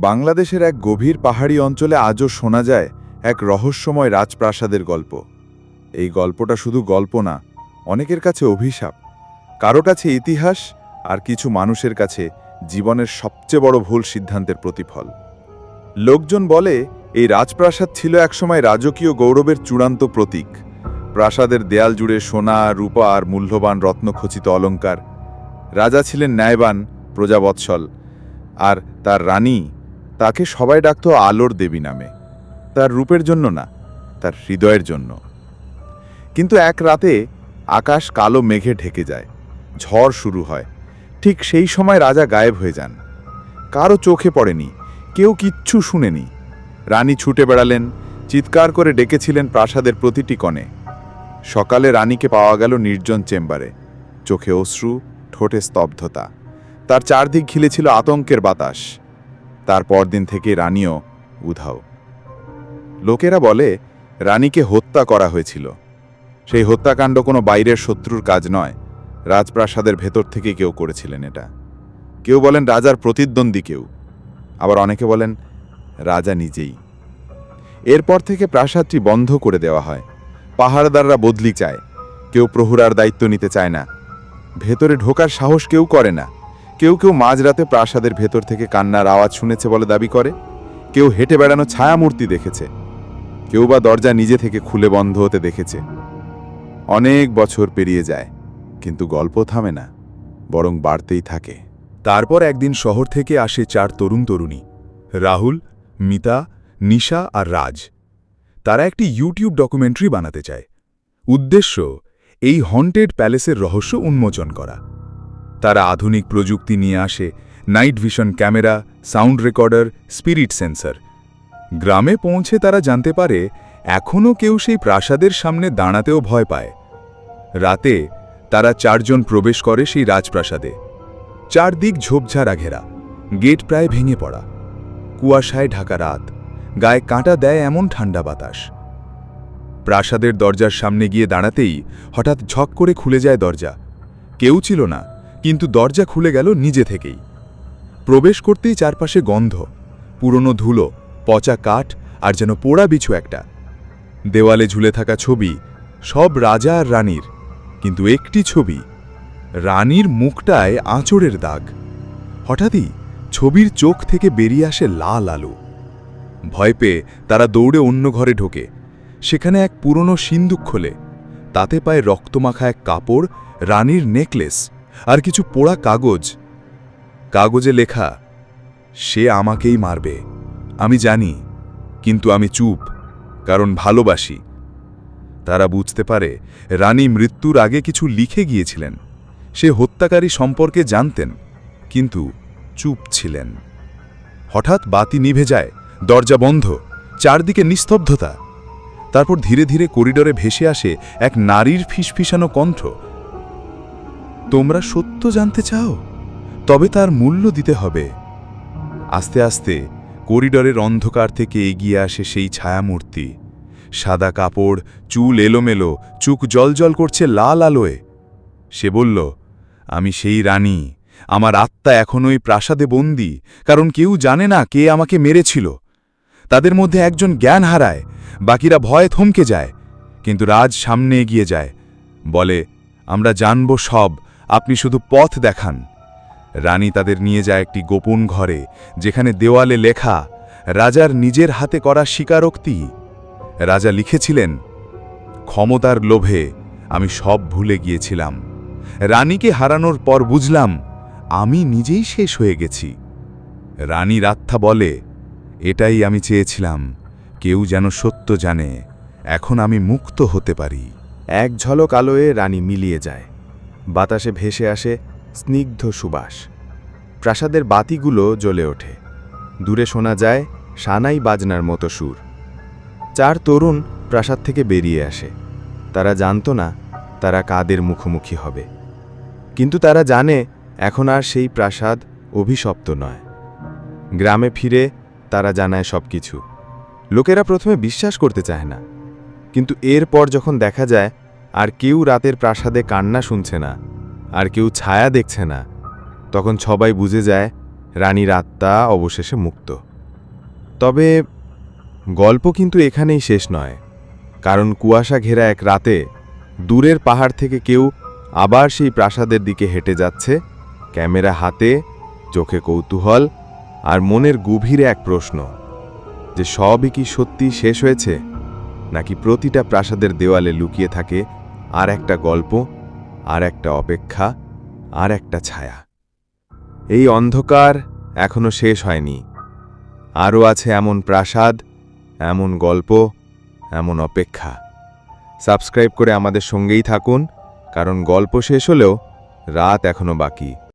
বাংলাদেশের এক গভীর পাহাড়ি অঞ্চলে আজও শোনা যায় এক রহস্যময় রাজপ্রাসাদের গল্প। এই গল্পটা শুধু গল্প না, অনেকের কাছে অভিশাপ। কারও কাছে ইতিহাস আর কিছু মানুষের কাছে জীবনের সবচেয়ে বড় ভুল সিদ্ধান্তের প্রতিফল। লোকজন বলে, এই রাজপ্রাসাদ ছিল একসময় রাজকীয় গৌরবের চূড়ান্ত প্রতীক। প্রাসাদের দেয়াল জুড়ে সোনা, রূপা আর মূল্যবান রত্নখচিত অলংকার। রাজা ছিলেন ন্যায়বান প্রজাবৎসল আর তার রানী তাকে সবাই ডাকত আলোর দেবী নামে। তার রূপের জন্য না, তার হৃদয়ের জন্য। কিন্তু এক রাতে আকাশ কালো মেঘে ঢেকে যায়, ঝড় শুরু হয়। ঠিক সেই সময় রাজা গায়েব হয়ে যান। কারও চোখে পড়েনি, কেউ কিচ্ছু শুনেনি। রানী ছুটে বেড়ালেন, চিৎকার করে ডেকেছিলেন প্রাসাদের প্রতিটি কণে। সকালে রানীকে পাওয়া গেল নির্জন চেম্বারে। চোখে অশ্রু, ঠোঁটে স্তব্ধতা। তার চারদিক ঘিলেছিল আতঙ্কের বাতাস। তার পরদিন থেকে রানীও উধাও। লোকেরা বলে, রানীকে হত্যা করা হয়েছিল। সেই হত্যাকাণ্ড কোনো বাইরের শত্রুর কাজ নয়, রাজপ্রাসাদের ভেতর থেকে কেউ করেছিলেন এটা। কেউ বলেন রাজার প্রতিদ্বন্দ্বী কেউ। আবার অনেকে বলেন, রাজা নিজেই। এরপর থেকে প্রাসাদটি বন্ধ করে দেওয়া হয়। পাহাড়দাররা বদলি চায়। কেউ প্রহরার দায়িত্ব নিতে চায় না। ভেতরে ঢোকার সাহস কেউ করে না। কেউ কেউ মাঝরাতে প্রাসাদের ভেতর থেকে কান্নার আওয়াজ শুনেছে বলে দাবি করে। কেউ হেঁটে বেড়ানো ছায়ামূর্তি দেখেছে। কেউ বা দরজা নিজে থেকে খুলে বন্ধ হতে দেখেছে। অনেক বছর পেরিয়ে যায়, কিন্তু গল্প থামে না, বরং বাড়তেই থাকে। তারপর একদিন শহর থেকে আসে চার তরুণ তরুণী, রাহুল, মিতা, নিশা আর রাজ। তারা একটি ইউটিউব ডকুমেন্টারি বানাতে চায়। উদ্দেশ্য, এই হন্টেড প্যালেসের রহস্য উন্মোচন করা। তারা আধুনিক প্রযুক্তি নিয়ে আসে night vision camera sound recorder spirit sensor গ্রামে পৌঁছে তারা জানতে পারে, এখনও কেউ সেই প্রাসাদের সামনে দাঁড়াতেও ভয় পায়। রাতে তারা চারজন প্রবেশ করে সেই রাজপ্রাসাদে। চারদিক ঝোপঝাড়া ঘেরা গেট প্রায় ভেঙে পড়া। কুয়াশায় ঢাকা রাত, গায়ে কাঁটা দেয় এমন ঠান্ডা বাতাস। প্রাসাদের দরজার সামনে গিয়ে দাঁড়াতেই হঠাৎ ঝক করে খুলে যায় দরজা। কেউ ছিল না কিন্তু দরজা খুলে গেল নিজে থেকেই। প্রবেশ করতেই চারপাশে গন্ধ, পুরনো ধুলো, পচা কাঠ আর যেন পোড়া বিছু একটা। দেওয়ালে ঝুলে থাকা ছবি, সব রাজা আর রানীর, কিন্তু একটি ছবি, রানীর মুখটায় আঁচড়ের দাগ। হঠাৎই ছবির চোখ থেকে বেরিয়ে আসে লাল আলো। ভয় পেয়ে তারা দৌড়ে অন্য ঘরে ঢোকে। সেখানে এক পুরনো সিন্দুক খোলে। তাতে পায় রক্তমাখা এক কাপড়, রানীর নেকলেস। আর কিছু পোড়া কাগজ। কাগজে লেখা, সে আমাকেই মারবে। আমি জানি, কিন্তু আমি চুপ, কারণ ভালোবাসি। তারা বুঝতে পারে, রানী মৃত্যুর আগে কিছু লিখে গিয়েছিলেন। সে হত্যাকারী সম্পর্কে জানতেন, কিন্তু চুপ ছিলেন। হঠাৎ বাতি নিভে যায়, দরজা বন্ধ, চারদিকে নিস্তব্ধতা। তারপর ধীরে ধীরে করিডোরে ভেসে আসে এক নারীর ফিসফিসানো কণ্ঠ। তোমরা সত্য জানতে চাও? তবে তার মূল্য দিতে হবে। আস্তে আস্তে করিডরের অন্ধকার থেকে এগিয়ে আসে সেই ছায়ামূর্তি। সাদা কাপড়, চুল এলোমেলো, চুক জলজল করছে লাল আলোয়। সে বলল, আমি সেই রানী। আমার আত্মা এখনই প্রাসাদে বন্দি, কারণ কেউ জানে না কে আমাকে মেরেছিল। তাদের মধ্যে একজন জ্ঞান হারায়, বাকিরা ভয়ে থমকে যায়, কিন্তু রাজ সামনে এগিয়ে যায়। বলে, আমরা জানব সব আপনি শুধু পথ দেখান। রানী তাদের নিয়ে যায় একটি গোপন ঘরে, যেখানে দেওয়ালে লেখা, রাজার নিজের হাতে করা স্বীকারোক্তি। রাজা লিখেছিলেন, ক্ষমতার লোভে আমি সব ভুলে গিয়েছিলাম। রানীকে হারানোর পর বুঝলাম, আমি নিজেই শেষ হয়ে গেছি। রানী রাত্থা বলে, এটাই আমি চেয়েছিলাম, কেউ যেন সত্য জানে, এখন আমি মুক্ত হতে পারি। এক ঝলক আলোয় রানী মিলিয়ে যায়। বাতাসে ভেসে আসে স্নিগ্ধ সুবাস। প্রাসাদের বাতিগুলো জ্বলে ওঠে। দূরে শোনা যায় সানাই বাজনার মতো সুর। চার তরুণ প্রাসাদ থেকে বেরিয়ে আসে। তারা জানত না তারা কাদের মুখোমুখি হবে। কিন্তু তারা জানে এখন আর সেই প্রাসাদ অভিশপ্ত নয়। গ্রামে ফিরে তারা জানায় সব কিছু লোকেরা প্রথমে বিশ্বাস করতে চায় না। কিন্তু এরপর যখন দেখা যায় আর কেউ রাতের প্রাসাদে কান্না শুনছে না, আর কেউ ছায়া দেখছে না। তখন সবাই বুঝে যায়, রানীর আত্মা অবশেষে মুক্ত। তবে গল্প কিন্তু এখানেই শেষ নয়, কারণ কুয়াশা ঘেরা এক রাতে দূরের পাহাড় থেকে কেউ আবার সেই প্রাসাদের দিকে হেঁটে যাচ্ছে, ক্যামেরা হাতে, চোখে কৌতূহল আর মনের গভীরে এক প্রশ্ন, যে সবই কি সত্যি শেষ হয়েছে, নাকি প্রতিটা প্রাসাদের দেওয়ালে লুকিয়ে থাকে আর একটা গল্প, আর একটা অপেক্ষা, আর একটা ছায়া। এই অন্ধকার এখনও শেষ হয়নি। আরও আছে এমন প্রাসাদ, এমন গল্প, এমন অপেক্ষা। সাবস্ক্রাইব করে আমাদের সঙ্গেই থাকুন, কারণ গল্প শেষ হলেও রাত এখনও বাকি।